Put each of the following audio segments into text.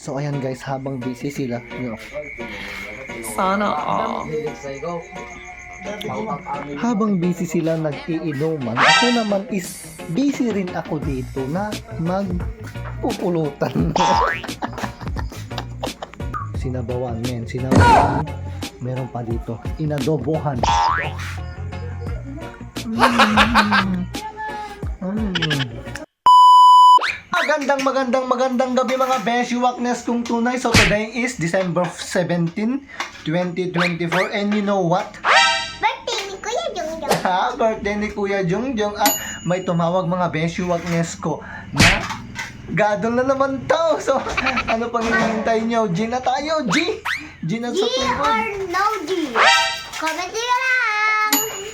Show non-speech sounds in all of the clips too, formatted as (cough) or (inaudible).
So ayan guys, habang busy sila, you Sana all. habang busy sila nag-iinuman, ako naman is busy rin ako dito na magpupulutan. (laughs) sinabawan, men, sinabawan. Meron pa dito, inadobohan. Mm. Mm. Magandang magandang magandang gabi mga Beshi Waknes kung tunay. So today is December 17, 2024 and you know what? Birthday ni Kuya Jongjong. (laughs) Ha, birthday ni Kuya Jongjong at may tumawag mga Beshi Waknes ko na gadol na naman to. So (laughs) ano pang hinihintay nyo? G na tayo, G! G na G sa or tungkol. no G? Comment nyo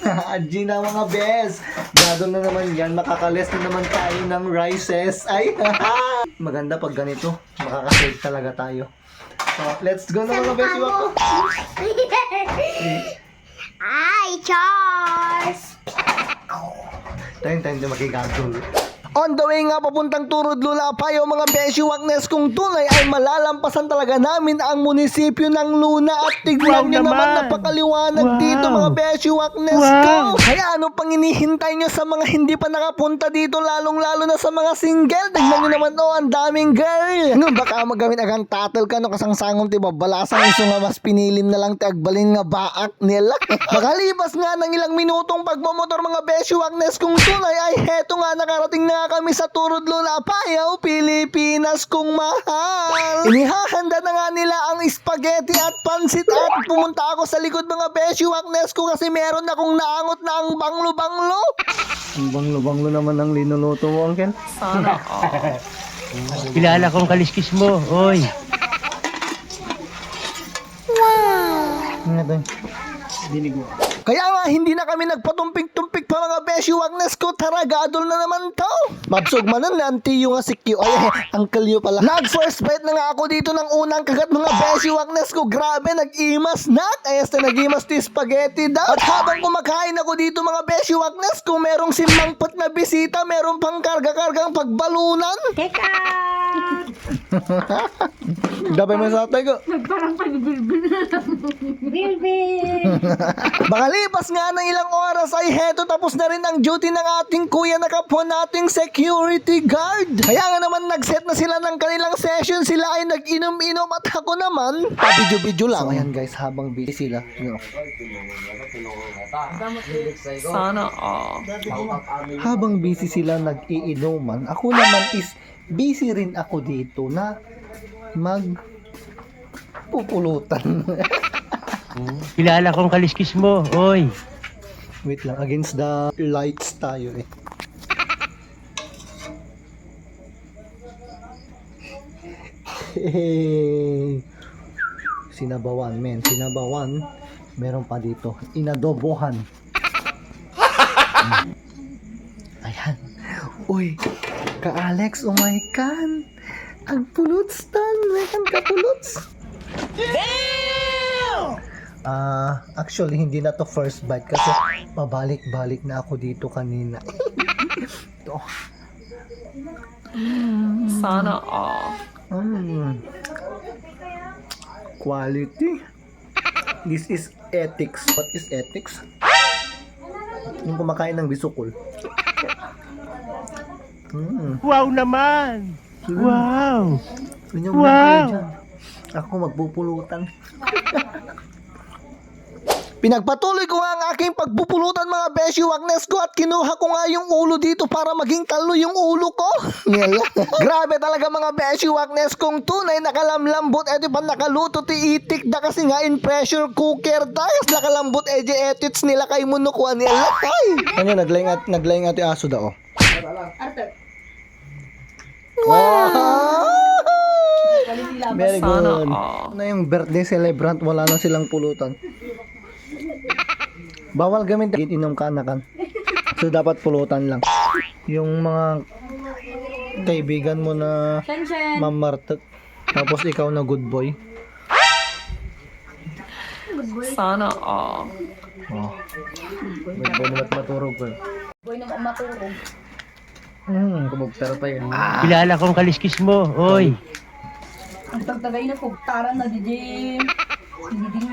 (laughs) G na mga bes. Gadol na naman yan. Makakales na naman tayo ng rices. Ay, (laughs) maganda pag ganito. Makakasave talaga tayo. So, let's go na mga Beshi Wak ko. Ay, Charles! Tayo tayo na makigadol. On the way nga papuntang Turod Lulapay o mga Beshi Wagnes kung tunay ay malalampasan talaga namin ang munisipyo ng Luna at tignan Wow nyo naman naman. napakaliwanag Wow. dito mga Beshi Wagnes Wow. ko. Kaya ano pang inihintay nyo sa mga hindi pa nakapunta dito lalong lalo na sa mga single. Tignan nyo naman oh ang daming girl. Ano baka magamit agang tatel ka no kasangsangom ti babalasang iso nga mas pinilim na lang ti agbalin nga baak nila. (laughs) Makalipas nga ng ilang minutong pagmamotor mga Beshi Wagnes kung tunay ay heto nga nakarating na kami sa Turod Luna Payaw, Pilipinas kung mahal. Inihahanda na nga nila ang spaghetti at pansit at pumunta ako sa likod mga Beshi Wagnes ko kasi meron akong naangot na ang banglo-banglo. Ang banglo-banglo naman ang linuluto mo, Uncle. Sana. (laughs) Kilala kong kaliskis mo, oy. Ano to? Dinig mo. Kaya nga, hindi na kami nagpatumpik-tumpik pa mga beshi wagnes ko. Tara, gadol na naman to. Mabsog manan na ang tiyo nga si Q. Ay, uncle Yu pala. Nag-first bite na nga ako dito ng unang kagat mga beshi wagnes ko. Grabe, nag-imas na. Ayos na nag-imas ti spaghetti daw. At habang kumakain ako dito mga beshi wagnes ko, merong simangpot na bisita, merong pang karga-kargang pagbalunan. Teka! Dabay mo sa atay ko. Bilbil! (laughs) Makalipas nga ng ilang oras ay heto tapos na rin ang duty ng ating kuya na kapwa nating security guard. Kaya nga naman nag-set na sila ng kanilang session. Sila ay nag-inom-inom at ako naman, pa-video-video lang. So ayan guys, habang busy sila, you know, Sana all. habang busy sila nag-iinuman, ako naman is busy rin ako dito na mag pupulutan. (laughs) Kilala kong kaliskis mo, oy. Wait lang, against the lights tayo eh. Hey. (laughs) Sinabawan, men. Sinabawan. Meron pa dito. Inadobohan. (laughs) Ayan. Uy, ka Alex, oh my God. Ang puluts tan. Meron ka puluts. Ah, actually hindi na to first bite kasi pabalik-balik na ako dito kanina. Ito. (laughs) Sana all. Mm. Quality. This is ethics. What is ethics? Yung kumakain ng bisukol. Mm. Wow naman. Wow. Yun yung Wow. Ako magpupulutan. (laughs) Pinagpatuloy ko nga ang aking pagpupulutan mga beshi wagnes ko at kinuha ko nga yung ulo dito para maging talo yung ulo ko. (laughs) Grabe talaga mga beshi wagnes kung tunay nakalamlambot eto pa nakaluto ti itik da kasi nga in pressure cooker tapos nakalambot eje etits nila kay munukuha nila. Ay! Ano naglayng at naglayng ati aso da oh. Wow! Very Sana good. Na yung birthday celebrant, wala na silang pulutan. Bawal gamitin inom ka na kan. So dapat pulutan lang. Yung mga kaibigan mo na mamartat. Tapos ikaw na good boy. Sana all. Oh. Good boy naman maturog ko. Boy na maturog. Hmm, kumugsara tayo. Ah. Kilala kong kaliskis mo, oy. Ang tagtagay na kugtaran na DJ. Hindi din